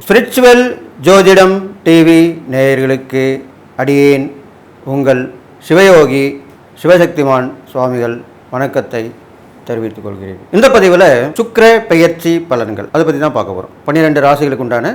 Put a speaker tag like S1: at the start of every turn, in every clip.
S1: Spiritual ஜோதிடம் TV நேயர்களுக்கு அடியேன் உங்கள் சிவயோகி சிவசக்திமான் சுவாமிகள் வணக்கத்தை தெரிவித்துக் கொள்கிறேன். இந்த பதிவில் சுக்கர பெயர்ச்சி பலன்கள் அதை பற்றி தான் பார்க்க போகிறோம் பன்னிரெண்டு ராசிகளுக்கு உண்டான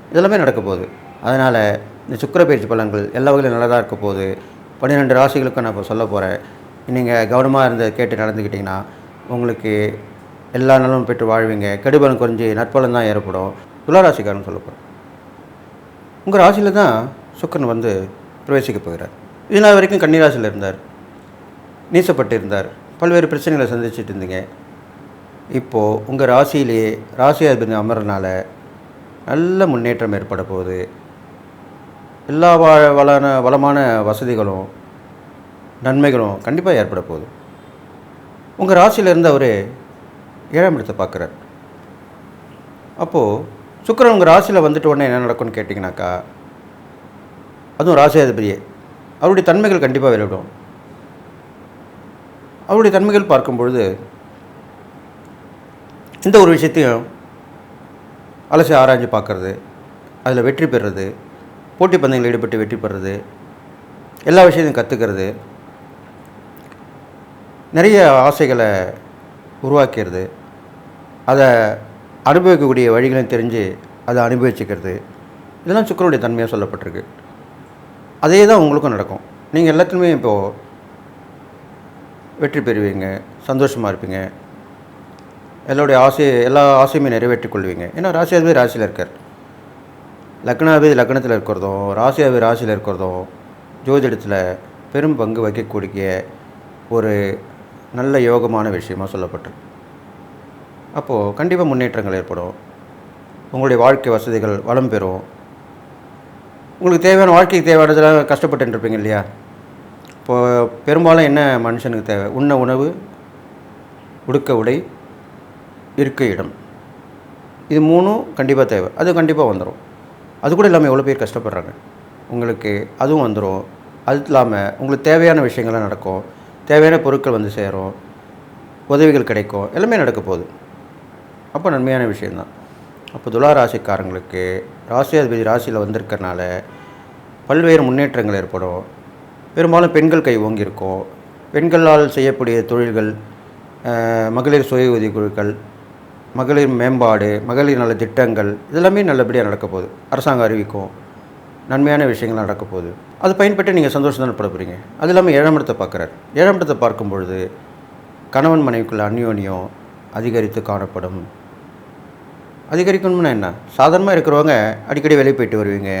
S1: இதெல்லாமே நடக்க போகுது அதனால் இந்த சுக்கிர பயிற்சி பலன்கள் எல்லா வகையிலும் நல்லதாக இருக்க போகுது பன்னிரெண்டு ராசிகளுக்கும் நான் இப்போ சொல்ல போகிறேன் நீங்கள் கவனமாக இருந்து கேட்டு நடந்துக்கிட்டிங்கன்னா உங்களுக்கு எல்லா நலமும் பெற்று வாழ்வீங்க. கெடுபலம் குறைஞ்சி நற்பலன் தான் ஏற்படும். துளாராசிக்காரன் சொல்ல போகிறேன் உங்கள் ராசியில் தான் சுக்கரன் வந்து பிரவேசிக்க போகிறார். இது நாள் வரைக்கும் கன்னிராசியில் இருந்தார். நீசப்பட்டு இருந்தார். பல்வேறு பிரச்சனைகளை சந்திச்சுட்டு இருந்தீங்க. இப்போது உங்கள் ராசியிலேயே ராசி அதிபதி அமர்றனால நல்ல முன்னேற்றம் ஏற்பட போகுது. எல்லா வ வளன வளமான வசதிகளும் நன்மைகளும் கண்டிப்பாக ஏற்பட போகுது. உங்கள் ராசியில் இருந்து அவர் ஏழாம் இடத்தை பார்க்குறார். அப்போது சுக்கரன் உங்கள் ராசியில் வந்துட்டு உடனே என்ன நடக்கும்னு கேட்டிங்கனாக்கா அதுவும் ராசியாதிபதியே அவருடைய தன்மைகள் கண்டிப்பாக வெளியிடும் அவருடைய தன்மைகள் பார்க்கும் பொழுது இந்த ஒரு விஷயத்தையும் அலசி ஆராய்ஞ்சு பார்க்கறது அதில் வெற்றி பெறுறது போட்டி பந்தயங்களில் ஈடுபட்டு வெற்றி பெறுறது எல்லா விஷயத்தையும் கற்றுக்கிறது நிறைய ஆசைகளை உருவாக்கிறது அதை அனுபவிக்கக்கூடிய வழிகளையும் தெரிஞ்சு அதை அனுபவிச்சுக்கிறது. இதெல்லாம் சுக்கரனுடைய தன்மையாக சொல்லப்பட்டிருக்கு. அதே தான் உங்களுக்கும் நடக்கும். நீங்கள் எல்லாத்துலேயுமே இப்போது வெற்றி பெறுவீங்க சந்தோஷமாக இருப்பீங்க. எல்லோருடைய ஆசை எல்லா ஆசையுமே நிறைவேற்றிக் கொள்வீங்க. ஏன்னா ராசியாதிபதி ராசியில் இருக்கார். லக்னாதிபதி லக்னத்தில் இருக்கிறதும் ராசியாதிபதி ராசியில் இருக்கிறதும் ஜோதிடத்தில் பெரும் பங்கு வகிக்கக்கூடிய ஒரு நல்ல யோகமான விஷயமாக சொல்லப்பட்டிருக்கு. அப்போது கண்டிப்பாக முன்னேற்றங்கள் ஏற்படும். உங்களுடைய வாழ்க்கை வசதிகள் வளம் பெறும். உங்களுக்கு தேவையான வாழ்க்கைக்கு தேவையானதெல்லாம் கஷ்டப்பட்டுருப்பீங்க இல்லையா? இப்போது பெரும்பாலும் என்ன மனுஷனுக்கு தேவை? உண்ண உணவு உடுக்க உடை இருக்க இடம். இது மூணும் கண்டிப்பாக தேவை. அது கண்டிப்பாக வந்துடும் அது கூட இல்லாமல் எவ்வளோ பேர் கஷ்டப்படுறாங்க? உங்களுக்கு அதுவும் வந்துடும் அது இல்லாமல் உங்களுக்கு தேவையான விஷயங்கள்லாம் நடக்கும். தேவையான பொருட்கள் வந்து சேரும். உதவிகள் கிடைக்கும். எல்லாமே நடக்க போகுது. அப்போ நன்மையான விஷயந்தான் அப்போ துலா ராசிக்காரங்களுக்கு ராசியாதிபதி ராசியில் வந்திருக்கறனால பல்வேறு முன்னேற்றங்கள் ஏற்படும். பெரும்பாலும் பெண்கள் கை ஓங்கியிருக்கும் பெண்களால் செய்யக்கூடிய தொழில்கள் மகளிர் சுய உதவி குழுக்கள் மகளிர் மேம்பாடு மகளிர் நல திட்டங்கள் இதெல்லாமே நல்லபடியாக நடக்க போகுது. அரசாங்கம் அறிவிக்கும் நன்மையான விஷயங்கள் நடக்க போகுது. அது பயன்பட்டு நீங்கள் சந்தோஷம் தானே பட போகிறீங்க அது இல்லாமல் ஏழாம் இடத்தை பார்க்குறாரு. ஏழாம் இடத்தை பார்க்கும் பொழுது கணவன் மனைவிக்குள்ள அந்யோன்யம் அதிகரித்து காணப்படும். அதிகரிக்கணும்னா என்ன? சாதாரணமாக இருக்கிறவங்க அடிக்கடி வெளியே போயிட்டு வருவீங்க.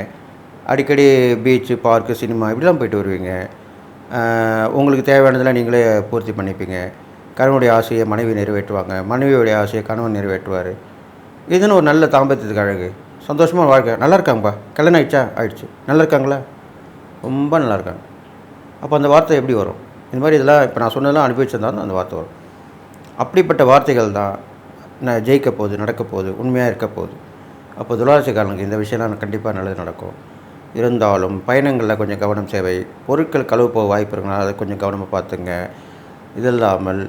S1: அடிக்கடி பீச்சு பார்க்கு சினிமா இப்படிலாம் போயிட்டு வருவீங்க. உங்களுக்கு தேவையானதெல்லாம் நீங்களே பூர்த்தி பண்ணிப்பீங்க. கணவனுடைய ஆசையை மனைவி நிறைவேற்றுவாங்க. மனைவியுடைய ஆசையை கணவன் நிறைவேற்றுவார். இதுன்னு ஒரு நல்ல தாம்பத்தியத்துக்கு அழகு. சந்தோஷமாக வாழ்க்கை. நல்லா இருக்காங்கப்பா. கல்யாணம் ஆயிடுச்சா? ஆயிடுச்சு. நல்லா இருக்காங்களா? ரொம்ப நல்லா இருக்காங்க. அப்போ அந்த வார்த்தை எப்படி வரும்? இந்த மாதிரி இதெல்லாம் இப்போ நான் சொன்னதெல்லாம் அனுபவிச்சிருந்தா தான் அந்த வார்த்தை வரும். அப்படிப்பட்ட வார்த்தைகள் தான் நான் ஜெயிக்க போகுது நடக்க போகுது உண்மையாக இருக்க போகுது. அப்போ துளாராசிக்காரனுக்கு இந்த விஷயம்லாம் கண்டிப்பாக நல்லது நடக்கும். இருந்தாலும் பயணங்களில் கொஞ்சம் கவனம் தேவை. பொருட்கள் கழுவு போக வாய்ப்பு இருக்குன்னா அதை கொஞ்சம் கவனமாக பார்த்துங்க. இது இல்லாமல்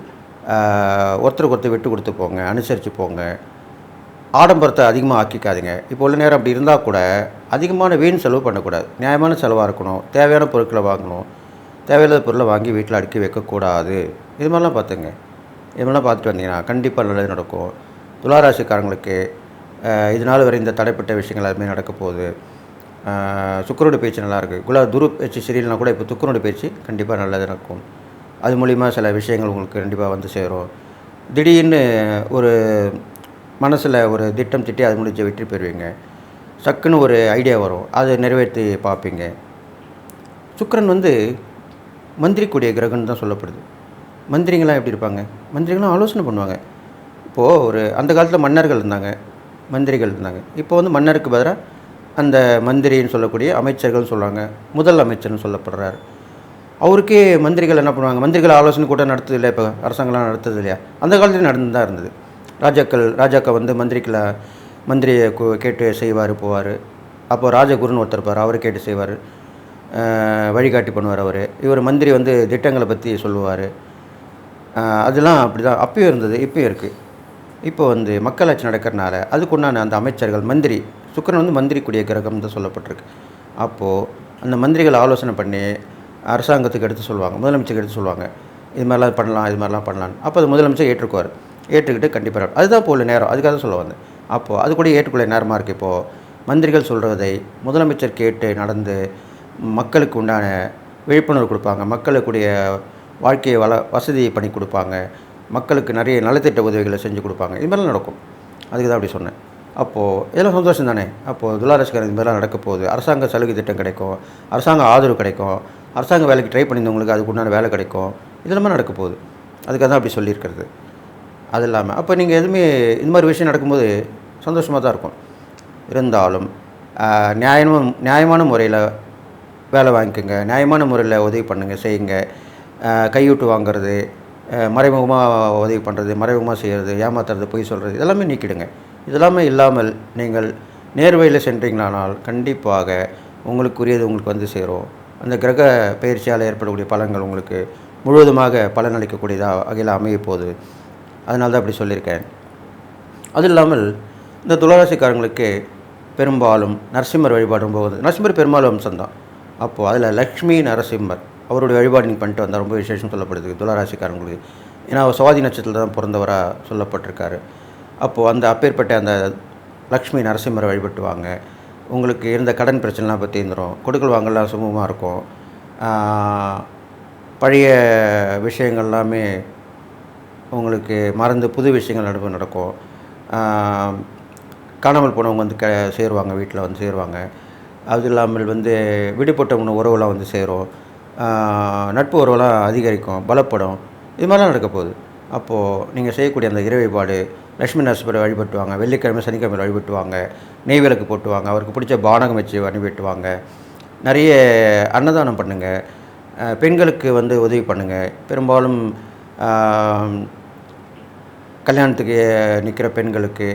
S1: ஒருத்தருக்கு ஒருத்தர் விட்டு கொடுத்து போங்க அனுசரித்து போங்க. ஆடம்பரத்தை அதிகமாக ஆக்கிக்காதீங்க. இப்போ உள்ள நேரம் அப்படி இருந்தால் கூட அதிகமான வீண் செலவு பண்ணக்கூடாது. நியாயமான செலவாக இருக்கணும். தேவையான பொருட்களை வாங்கணும். தேவையில்லாத பொருளை வாங்கி வீட்டில் அடுக்கி வைக்கக்கூடாது. இது மாதிரிலாம் பார்த்துங்க. இது மாதிரிலாம் பார்த்துட்டு வந்தீங்கன்னா கண்டிப்பாக நல்லது நடக்கும். துளாராசிக்காரங்களுக்கு இதனால் வரை இந்த தடைப்பட்ட விஷயங்கள் எல்லாமே நடக்க போகுது. சுக்கரோட பேச்சு நல்லாயிருக்கு குலா துரு பேச்சு சரியில்லைனா கூட இப்போ துக்கரோட பேச்சு கண்டிப்பாக நல்லது நடக்கும். அது மூலிமா சில விஷயங்கள் உங்களுக்கு கண்டிப்பாக வந்து சேரும். திடீர்னு ஒரு மனசில் ஒரு திட்டம் திட்டி அது முடிஞ்ச வெற்றி பெறுவீங்க. சக்குன்னு ஒரு ஐடியா வரும். அதை நிறைவேற்றி பார்ப்பீங்க. சுக்கரன் வந்து மந்திரிக்கூடிய கிரகம்னு தான் சொல்லப்படுது. மந்திரிங்களாம் எப்படி இருப்பாங்க? மந்திரிங்களாம் ஆலோசனை பண்ணுவாங்க. இப்போது ஒரு அந்த காலத்தில் மன்னர்கள் இருந்தாங்க. மந்திரிகள் இருந்தாங்க. இப்போ வந்து மன்னருக்கு பதிலாக அந்த மந்திரின்னு சொல்லக்கூடிய அமைச்சர்கள்னு சொல்கிறாங்க முதல் அமைச்சர்னு சொல்லப்படுறாரு. அவருக்கே மந்திரிகள் என்ன பண்ணுவாங்க? மந்திரிகள் ஆலோசனை கூட்டம் நடத்துது இல்லையா இப்போ அரசாங்கம்லாம் நடத்துது இல்லையா அந்த காலத்துலேயும் நடந்து தான் இருந்தது. ராஜாக்கள் ராஜாக்கள் வந்து மந்திரிகளை மந்திரியை கேட்டு செய்வார் போவார். அப்போது ராஜகுருன்னு ஒருத்தர் இருப்பார் அவர் கேட்டு செய்வார். வழிகாட்டி பண்ணுவார் அவர். இவர் மந்திரி வந்து திட்டங்களை பற்றி சொல்லுவார். அதெல்லாம் அப்படி தான் அப்பயும் இருந்தது இப்போயும் இருக்குது இப்போ வந்து மக்களாட்சி நடக்கிறனால அதுக்குண்டான அந்த அமைச்சர்கள் மந்திரி சுக்கிரன் வந்து மந்திரிக்குரிய கிரகம் தான் சொல்லப்பட்டிருக்கு. அப்போது அந்த மந்திரிகள் ஆலோசனை பண்ணி அரசாங்கத்துக்கு எடுத்து சொல்லுவாங்க முதலமைச்சருக்கு எடுத்து சொல்லுவாங்க இது மாதிரிலாம் பண்ணலாம் இது மாதிரிலாம் பண்ணலாம் அப்போ அது முதலமைச்சர் ஏற்றுக்குவார். ஏற்றுக்கிட்டு கண்டிப்பாக அதுதான் போல நேரம். அதுக்காக தான் சொல்ல வந்தேன். அப்போது அது கூட ஏற்றுக்கொள்ள நேரமாக இருக்குது இப்போது மந்திரிகள் சொல்கிறதை முதலமைச்சர் கேட்டு நடந்து மக்களுக்கு உண்டான விழிப்புணர்வு கொடுப்பாங்க. மக்களுக்குடைய வாழ்க்கையை வள வசதி பண்ணி கொடுப்பாங்க. மக்களுக்கு நிறைய நலத்திட்ட உதவிகளை செஞ்சு கொடுப்பாங்க. இது மாதிரிலாம் நடக்கும். அதுக்கு தான் அப்படி சொன்னேன். அப்போது இதெல்லாம் சந்தோஷம் தானே அப்போது துளாரசிக்காரன் இது மாதிரிலாம் நடக்க போகுது அரசாங்க சலுகை திட்டம் கிடைக்கும். அரசாங்க ஆதரவு கிடைக்கும். அரசாங்க வேலைக்கு ட்ரை பண்ணியிருந்தவங்களுக்கு அதுக்கு உண்டான வேலை கிடைக்கும். இதெல்லாமே நடக்க போகுது. அதுக்காக தான் அப்படி சொல்லியிருக்கிறது. அது இல்லாமல் அப்போ நீங்கள் எதுவுமே இந்த மாதிரி விஷயம் நடக்கும்போது சந்தோஷமாக தான் இருக்கும். இருந்தாலும் நியாயமும் நியாயமான முறையில் வேலை வாங்கிக்கோங்க. நியாயமான முறையில் உதவி பண்ணுங்கள் செய்யுங்க. கையூட்டு வாங்குறது மறைமுகமாக உதவி பண்ணுறது மறைமுகமாக செய்கிறது ஏமாத்துறது பொய் சொல்கிறது இதெல்லாமே நீக்கிடுங்க. இதெல்லாமே இல்லாமல் நீங்கள் நேர்வழியில் சென்றீங்களானால் கண்டிப்பாக உங்களுக்குரியது உங்களுக்கு வந்து சேரும். அந்த கிரக பயிற்சியால் ஏற்படக்கூடிய பலன்கள் உங்களுக்கு முழுவதுமாக பலனளிக்கக்கூடியதாக வகையில் அமைய போகுது அதனால தான் அப்படி சொல்லியிருக்கேன். அது இல்லாமல் இந்த துளராசிக்காரங்களுக்கு பெரும்பாலும் நரசிம்மர் வழிபாடும் போகுது. நரசிம்மர் பெரும்பாலும் வம்சம்தான் அப்போது அதில் லக்ஷ்மி நரசிம்மர் அவருடைய வழிபாடு நீங்கள் பண்ணிட்டு வந்தால் ரொம்ப விசேஷம் சொல்லப்படுது துளராசிக்காரங்களுக்கு. ஏன்னா அவர் சுவாதி நட்சத்திரத்தில் தான் பிறந்தவராக சொல்லப்பட்டிருக்காரு. அப்போது அந்த அப்பேற்பட்ட அந்த லக்ஷ்மி நரசிம்மரை வழிபட்டுவாங்க. உங்களுக்கு இருந்த கடன் பிரச்சனைலாம் பற்றி இருந்துடும் கொடுக்கல் வாங்கலாம் சுமூகமாக இருக்கும். பழைய விஷயங்கள் எல்லாமே உங்களுக்கு மறந்து புது விஷயங்கள் நடுவு நடக்கும். காணாமல் போனவங்க வந்து க சேருவாங்க வீட்டில் வந்து சேருவாங்க. அது இல்லாமல் வந்து விடுபட்டவங்க உறவுலாம் வந்து சேரும். நட்பு உறவுலாம் அதிகரிக்கும் பலப்படும். இது மாதிரிலாம் நடக்க போகுது. அப்போது நீங்கள் செய்யக்கூடிய அந்த இறை வழிபாடு லக்ஷ்மி நரசிம்மரை வழிபட்டுவாங்க வெள்ளிக்கிழமை சனிக்கிழமை வழிபட்டுவாங்க நெய் விளக்கு போட்டுவாங்க அவருக்கு பிடிச்ச பானகம் வச்சு வழிபட்டுவாங்க நிறைய அன்னதானம் பண்ணுங்கள் பெண்களுக்கு வந்து உதவி பண்ணுங்கள் பெரும்பாலும் கல்யாணத்துக்கு நிற்கிற பெண்களுக்கு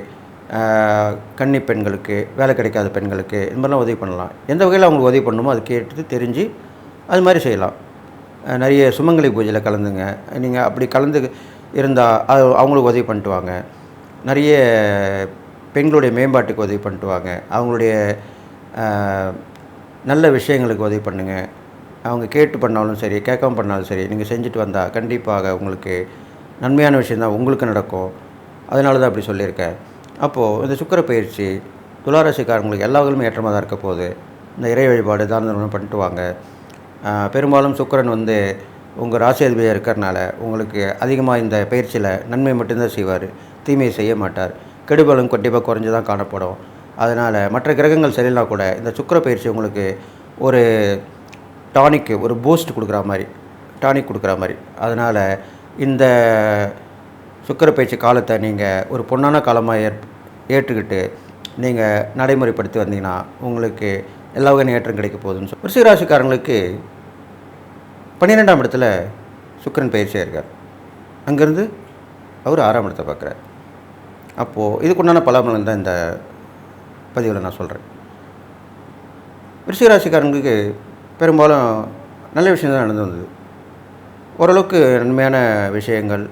S1: கன்னி பெண்களுக்கு வேலை கிடைக்காத பெண்களுக்கு இது மாதிரிலாம் உதவி பண்ணலாம். எந்த வகையில் அவங்களுக்கு உதவி பண்ணணுமோ அது கேட்டு தெரிஞ்சு அது மாதிரி செய்யலாம். நிறைய சுமங்கலி பூஜையில் கலந்துங்க. நீங்கள் அப்படி கலந்து இருந்தால் அது அவங்களுக்கு உதவி பண்ணிட்டு வாங்க. நிறைய பெண்களுடைய மேம்பாட்டுக்கு உதவி பண்ணிட்டு வாங்க. அவங்களுடைய நல்ல விஷயங்களுக்கு உதவி பண்ணுங்கள் அவங்க கேட்டு பண்ணாலும் சரி கேட்காம பண்ணாலும் சரி நீங்கள் செஞ்சுட்டு வந்தால் கண்டிப்பாக உங்களுக்கு நன்மையான விஷயந்தான் உங்களுக்கு நடக்கும். அதனால தான் அப்படி சொல்லியிருக்கேன். அப்போது இந்த சுக்கிர பயிற்சி துளாராசிக்காரங்களுக்கு எல்லா வகையிலுமே ஏற்றமாக தான் இருக்க போகுது. இந்த இறை வழிபாடு தான பண்ணிட்டு வாங்க. பெரும்பாலும் சுக்கிரன் வந்து உங்கள் ராசியாதிபதியாக இருக்கிறனால உங்களுக்கு அதிகமாக இந்த பயிற்சியில் நன்மை மட்டும்தான் செய்வார். தீமையை செய்ய மாட்டார். கெடுபலம் கண்டிப்பாக குறைஞ்சு தான் காணப்படும். அதனால் மற்ற கிரகங்கள் சரியில்லைனா கூட இந்த சுக்கிர பயிற்சி உங்களுக்கு ஒரு டானிக்கு ஒரு பூஸ்ட் கொடுக்குற மாதிரி டானிக் கொடுக்குற மாதிரி. அதனால் இந்த சுக்கிர பயிற்சி காலத்தை நீங்கள் ஒரு பொன்னான காலமாக ஏற் ஏற்றுக்கிட்டு நீங்கள் நடைமுறைப்படுத்தி வந்தீங்கன்னா உங்களுக்கு எல்லா வகையான ஏற்றம் கிடைக்க போகுதுன்னு சொல்லி ராசிக்காரங்களுக்கு பன்னிரெண்டாம் இடத்துல சுக்கிரன் பயிற்சியாக இருக்கார். அங்கேருந்து அவர் ஆறாம் இடத்தை பார்க்குறார். அப்போது இதுக்குண்டான பலாபலன் தான் இந்த பதிவில் நான் சொல்கிறேன் விருச்சிக பெரும்பாலும் நல்ல விஷயம் தான் நடந்து வந்தது. ஓரளவுக்கு நன்மையான விஷயங்கள்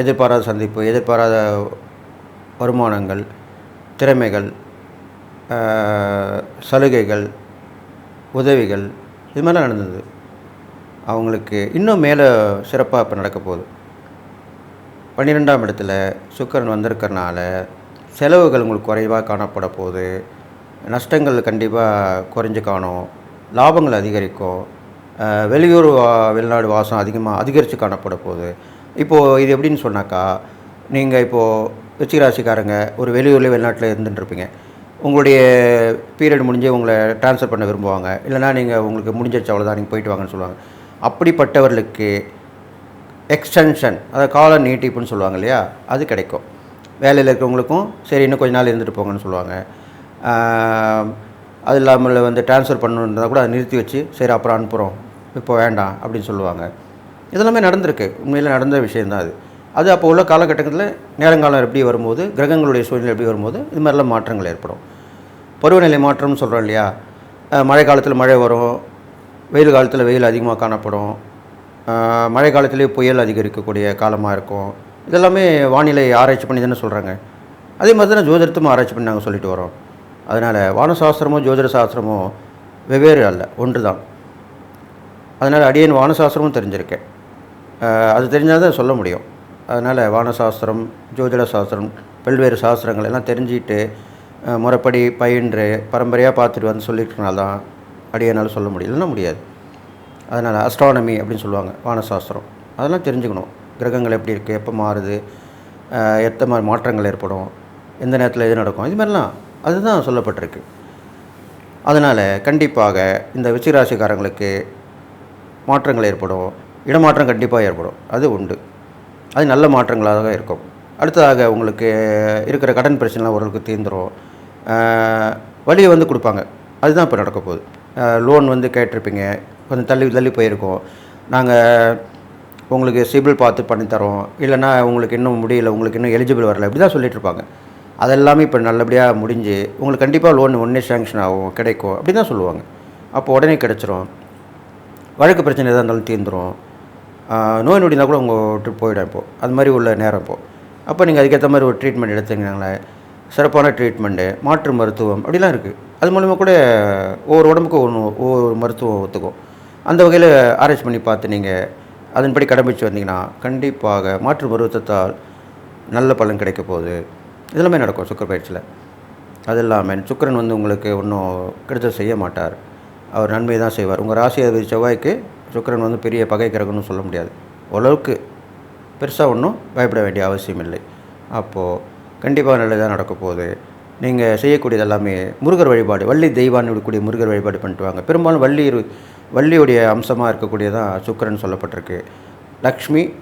S1: எதிர்பாராத சந்திப்பு எதிர்பாராத வருமானங்கள் திறமைகள் சலுகைகள் உதவிகள் இது மாதிரிலாம் நடந்தது. அவங்களுக்கு இன்னும் மேலே சிறப்பாக இப்போ நடக்க போகுது பன்னிரெண்டாம் இடத்துல சுக்கரன் வந்திருக்கறனால செலவுகள் உங்களுக்கு குறைவாக காணப்பட போகுது. நஷ்டங்கள் கண்டிப்பாக குறைஞ்சு காணும். லாபங்கள் அதிகரிக்கும். வெளியூர் வா- வெளிநாடு வாசம் அதிகமாக அதிகரித்து காணப்பட போகுது. இப்போது இது எப்படின்னு சொன்னாக்கா நீங்கள் இப்போது வெச்சிகராசிக்காரங்க ஒரு வெளியூரில் வெளிநாட்டில் இருந்துட்டுருப்பீங்க. உங்களுடைய பீரியட் முடிஞ்சு உங்களை ட்ரான்ஸ்ஃபர் பண்ண விரும்புவாங்க. இல்லைனா நீங்கள் உங்களுக்கு முடிஞ்சிருச்சு அவ்வளோதான் நீங்கள் போயிட்டு வாங்கன்னு சொல்லுவாங்க. அப்படிப்பட்டவர்களுக்கு எக்ஸ்டென்ஷன் அதாவது கால நீட்டிப்புன்னு சொல்லுவாங்க இல்லையா? அது கிடைக்கும். வேலையில் இருக்கிறவங்களுக்கும் சரி இன்னும் கொஞ்ச நாள் இருந்துட்டு போங்கன்னு சொல்லுவாங்க. அது இல்லாமல் வந்து ட்ரான்ஸ்ஃபர் பண்ணணுன்றதை கூட அதை நிறுத்தி வச்சு சரி அப்புறம் அனுப்புகிறோம் இப்போ வேண்டாம் அப்படின்னு சொல்லுவாங்க. இதெல்லாமே நடந்திருக்கு. உண்மையில் நடந்த விஷயந்தான் அது. அது அப்போ உள்ள காலகட்டத்தில் நேரங்காலம் எப்படி வரும்போது கிரகங்களுடைய சூழ்நிலை எப்படி வரும்போது இது மாதிரிலாம் மாற்றங்கள் ஏற்படும். பருவநிலை மாற்றம்னு சொல்கிறோம் இல்லையா? மழை காலத்தில் மழை வரும் வெயில் காலத்தில் வெயில் அதிகமாக காணப்படும். மழை காலத்திலே புயல் அதிகரிக்கக்கூடிய காலமாக இருக்கும். இதெல்லாமே வானிலை ஆராய்ச்சி பண்ணி தானே சொல்கிறாங்க அதே மாதிரி தானே ஜோதிடத்தும் ஆராய்ச்சி பண்ணி நாங்கள் சொல்லிட்டு வரோம். அதனால் வானசாஸ்திரமோ ஜோதிட சாஸ்திரமோ வெவ்வேறு அல்ல ஒன்று தான் அதனால் அடியேன் வானசாஸ்திரமும் தெரிஞ்சிருக்கேன். அது தெரிஞ்சால் தான் சொல்ல முடியும். அதனால் வானசாஸ்திரம் ஜோதிட சாஸ்திரம் பல்வேறு சாஸ்திரங்கள் எல்லாம் தெரிஞ்சுக்கிட்டு முறைப்படி பயின்று பரம்பரையாக பார்த்துட்டு வந்து சொல்லிட்டுனால்தான் தான் அடியனால் சொல்ல முடியலன்னா முடியாது. அதனால் அஸ்ட்ரானமி அப்படின்னு சொல்லுவாங்க வானசாஸ்திரம். அதெல்லாம் தெரிஞ்சுக்கணும். கிரகங்கள் எப்படி இருக்குது எப்போ மாறுது எத்தனை மாதிரி மாற்றங்கள் ஏற்படும் எந்த நேரத்தில் எது நடக்கும் இது மாதிரிலாம் அதுதான் சொல்லப்பட்டிருக்கு. அதனால் கண்டிப்பாக இந்த விசிகராசிக்காரங்களுக்கு மாற்றங்கள் ஏற்படும் இடமாற்றம் கண்டிப்பாக ஏற்படும். அது உண்டு. அது நல்ல மாற்றங்களாக இருக்கும். அடுத்ததாக உங்களுக்கு இருக்கிற கடன் பிரச்சனைலாம் ஓரளவுக்கு தீர்ந்துடும் வழியை வந்து கொடுப்பாங்க. அதுதான் இப்போ நடக்க போகுது. லோன் வந்து கேட்டிருப்பீங்க. கொஞ்சம் தள்ளி தள்ளி போயிருக்கோம். நாங்கள் உங்களுக்கு சிபில் பார்த்து பண்ணித்தரோம் இல்லைன்னா உங்களுக்கு இன்னும் முடியல உங்களுக்கு இன்னும் எலிஜிபிள் வரல. இப்படி தான் சொல்லிட்டு இருப்பாங்க. அதெல்லாமே இப்போ நல்லபடியாக முடிஞ்சு உங்களுக்கு கண்டிப்பாக லோன் உடனே சேங்ஷன் ஆகும் கிடைக்கும். அப்படி தான் சொல்லுவாங்க. அப்போ உடனே கிடச்சிரும். வழக்கு பிரச்சனை எதாக இருந்தாலும் தீர்ந்துரும். நோய் நொடினா கூட உங்கள் ட்ரிப் போயிடும் இப்போது அது மாதிரி உள்ள நேரம் இப்போது அப்போ நீங்கள் அதுக்கேற்ற மாதிரி ஒரு ட்ரீட்மெண்ட் எடுத்துக்கிறாங்களே சிறப்பான ட்ரீட்மெண்ட்டு மாற்று மருத்துவம் அப்படிலாம் இருக்குது அது மூலிமா கூட ஒவ்வொரு உடம்புக்கும் ஒன்று ஒவ்வொரு மருத்துவம் ஒத்துக்கும். அந்த வகையில் ஆராய்ச்சி பண்ணி பார்த்து நீங்கள் அதன்படி கடைபிடிச்சு வந்தீங்கன்னா கண்டிப்பாக மாற்று பருவத்தால் நல்ல பலன் கிடைக்க போகுது. இதெல்லாமே நடக்கும் சுக்கர பயிற்சியில். அது இல்லாமல் சுக்கிரன் வந்து உங்களுக்கு ஒன்றும் கெடுதல் செய்ய மாட்டார். அவர் நன்மை தான் செய்வார். உங்கள் ராசி அதிபதி செவ்வாய்க்கு சுக்கிரன் வந்து பெரிய பகை கிரகம்னு சொல்ல முடியாது. ஓரளவுக்கு பெருசாக ஒன்றும் பயப்பட வேண்டிய அவசியம் இல்லை. அப்போது கண்டிப்பாக நல்லதாக நடக்க போகுது. நீங்கள் செய்யக்கூடியது எல்லாமே முருகர் வழிபாடு வள்ளி தெய்வான்னு விடக்கூடிய முருகர் வழிபாடு பண்ணிட்டு வாங்க. பெரும்பாலும் வள்ளி வள்ளியுடைய அம்சமாக இருக்கக்கூடியதான் சுக்கிரன் சொல்லப்பட்டிருக்கு. லக்ஷ்மி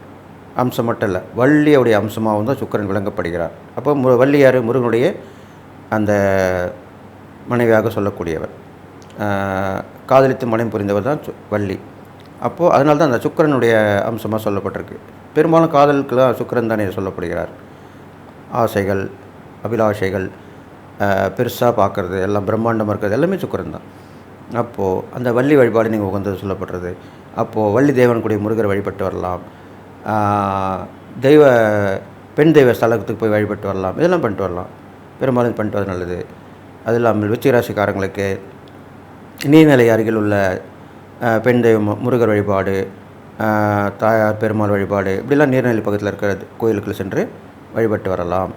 S1: அம்சம் மட்டும் இல்லை வள்ளியுடைய அம்சமாகவும் தான் சுக்கிரன் விளங்கப்படுகிறார். அப்போ மு வள்ளியார் முருகனுடைய அந்த மனைவியாக சொல்லக்கூடியவர். காதலித்து மனம் புரிந்தவர் தான் சு- வள்ளி. அப்போது அதனால தான் அந்த சுக்கிரனுடைய அம்சமாக சொல்லப்பட்டிருக்கு. பெரும்பாலும் காதலுக்கெல்லாம் சுக்கிரன் தானே சொல்லப்படுகிறார். ஆசைகள் அபிலாஷைகள் பெருசாக பார்க்குறது எல்லாம் பிரம்மாண்டமாக இருக்கிறது எல்லாமே சுக்கிரன் தான். அப்போது அந்த வள்ளி வழிபாடு நீங்கள் உகந்தது சொல்லப்படுறது. அப்போது வள்ளி தேவன் கூடிய வழிபட்டு வரலாம். தெய்வ பெண் தெய்வ ஸ்தலத்துக்கு போய் வழிபட்டு வரலாம். இதெல்லாம் பண்ணிட்டு வரலாம். பெரும்பாலும் பண்ணிட்டு வரது நல்லது. அது இல்லாமல் விச்சிராசிக்காரங்களுக்கு நீர்நிலை அருகில் உள்ள பெண் தெய்வம் முருகர் வழிபாடு தாயார் பெருமாள் வழிபாடு இப்படிலாம் நீர்நிலை பக்கத்தில் இருக்கிற கோயிலுக்குள் சென்று வழிபட்டு வரலாம்.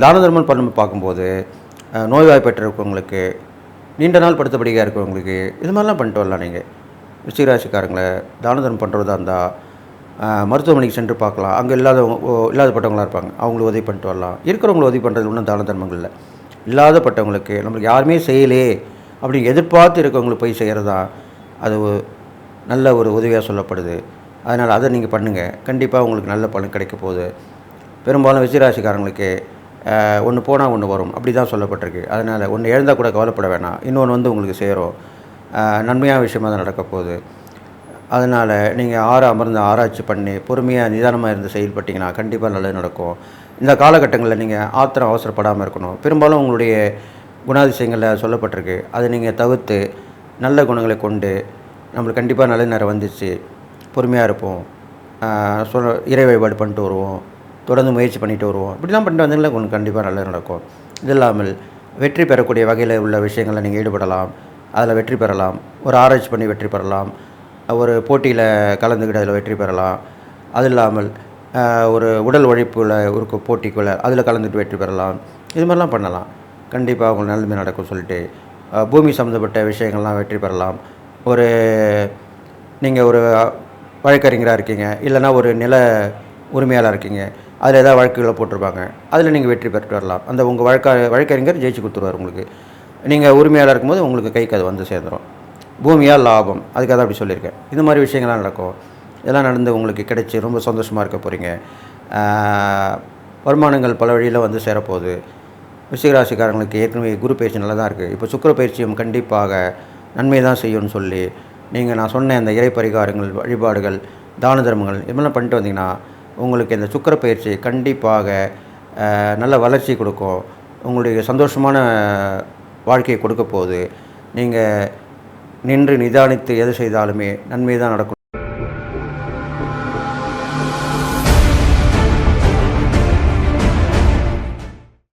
S1: தான தர்மம் பண்ண பார்க்கும்போது அஹ், நோய்வாய்ப்பட்டிருக்கவங்களுக்கு நீண்ட நாள் படுத்தபடியாக இருக்கிறவங்களுக்கு இது மாதிரிலாம் பண்ணிட்டு வரலாம் நீங்கள் விசிகராசிக்காரங்களை தான தர்மம் பண்ணுறதா இருந்தால் மருத்துவமனைக்கு சென்று பார்க்கலாம். அங்கே இல்லாதவங்க ஓ- இருப்பாங்க. அவங்களுக்கு உதவி பண்ணிட்டு வரலாம். இருக்கிறவங்களை உதவி பண்ணுறது ஒன்றும் தான தர்மங்கள் இல்லை இல்லாதப்பட்டவங்களுக்கு நம்மளுக்கு யாருமே செய்யலே அப்படின்னு எதிர்பார்த்து இருக்கவங்களுக்கு போய் செய்கிறதா அது நல்ல ஒரு உதவியாக சொல்லப்படுது. அதனால் அதை நீங்கள் பண்ணுங்கள் கண்டிப்பாக உங்களுக்கு நல்ல பலன் கிடைக்க போகுது. பெரும்பாலும் விசிராசிக்காரங்களுக்கு ஒன்று போனால் ஒன்று வரும். அப்படி தான் சொல்லப்பட்டிருக்கு. அதனால் ஒன்று எழுந்தால் கூட கவலைப்பட வேணாம். இன்னொன்று வந்து உங்களுக்கு சேரும். நன்மையான விஷயமாக தான் நடக்க போகுது. அதனால் நீங்கள் ஆற அமர்ந்து ஆராய்ச்சி பண்ணி பொறுமையாக நிதானமாக இருந்து செயல்பட்டிங்கன்னா கண்டிப்பாக நல்லது நடக்கும். இந்த காலகட்டங்களில் நீங்கள் ஆத்திரம் அவசரப்படாமல் இருக்கணும். பெரும்பாலும் உங்களுடைய குணாதிசயங்களில் சொல்லப்பட்டிருக்கு. அதை நீங்கள் தவிர்த்து நல்ல குணங்களை கொண்டு நம்மளுக்கு கண்டிப்பாக நல்ல நேரம் வந்துச்சு. பொறுமையாக இருப்போம். ஆஹ் சொல்ல இறை வழிபாடு பண்ணிட்டு வருவோம். தொடர்ந்து முயற்சி பண்ணிட்டு வருவோம். இப்படிலாம் பண்ணிட்டு வந்தீங்கன்னா உங்களுக்கு கண்டிப்பாக நல்லது நடக்கும். இது இல்லாமல் வெற்றி பெறக்கூடிய வகையில் உள்ள விஷயங்களில் நீங்கள் ஈடுபடலாம். அதில் வெற்றி பெறலாம். ஒரு ஆராய்ச்சி பண்ணி வெற்றி பெறலாம். ஒரு போட்டியில் கலந்துக்கிட்டு அதில் வெற்றி பெறலாம். அது இல்லாமல் ஒரு உடல் உழைப்புல ஒரு போட்டிக்குள்ளே அதில் கலந்துட்டு வெற்றி பெறலாம். இது மாதிரிலாம் பண்ணலாம். கண்டிப்பாக உங்களுக்கு நல்லதுமே நடக்கும் சொல்லிட்டு பூமி சம்மந்தப்பட்ட விஷயங்கள்லாம் வெற்றி பெறலாம். ஒரு நீங்கள் ஒரு வழக்கறிஞராக இருக்கீங்க. இல்லைன்னா ஒரு நில உரிமையாளர் இருக்கீங்க. அதில் ஏதாவது வழக்குகளை போட்டிருப்பாங்க. அதில் நீங்கள் வெற்றி பெற்று வரலாம். அந்த உங்கள் வழக்க வழக்கறிஞர் ஜெயிச்சு கொடுத்துருவார் உங்களுக்கு. நீங்கள் உரிமையாளர் இருக்கும்போது உங்களுக்கு கைக்கு அது வந்து சேர்ந்துடும் பூமியாக லாபம். அதுக்காக தான் அப்படி சொல்லியிருக்கேன். இந்த மாதிரி விஷயங்கள்லாம் நடக்கும். இதெல்லாம் நடந்து உங்களுக்கு கிடைச்சி ரொம்ப சந்தோஷமாக இருக்க போகிறீங்க வருமானங்கள் பல வழியில் வந்து சேரப்போகுது. விஷயராசிக்காரங்களுக்கு ஏற்கனவே குரு பயிற்சி நல்லா தான் இருக்குது இப்போ சுக்கிர பயிற்சியும் கண்டிப்பாக நன்மை தான் செய்யும்னு சொல்லி நீங்கள் நான் சொன்ன அந்த இறை பரிகாரங்கள் வழிபாடுகள் தான தர்மங்கள் இதெல்லாம் பண்ணிட்டு வந்தீங்கன்னா உங்களுக்கு இந்த சுக்கிர பயிற்சி கண்டிப்பாக நல்ல வளர்ச்சி கொடுக்கும். உங்களுடைய சந்தோஷமான வாழ்க்கையை கொடுக்க போகுது. நீங்கள் நின்று நிதானித்து எது செய்தாலுமே நன்மை தான் நடக்கும்.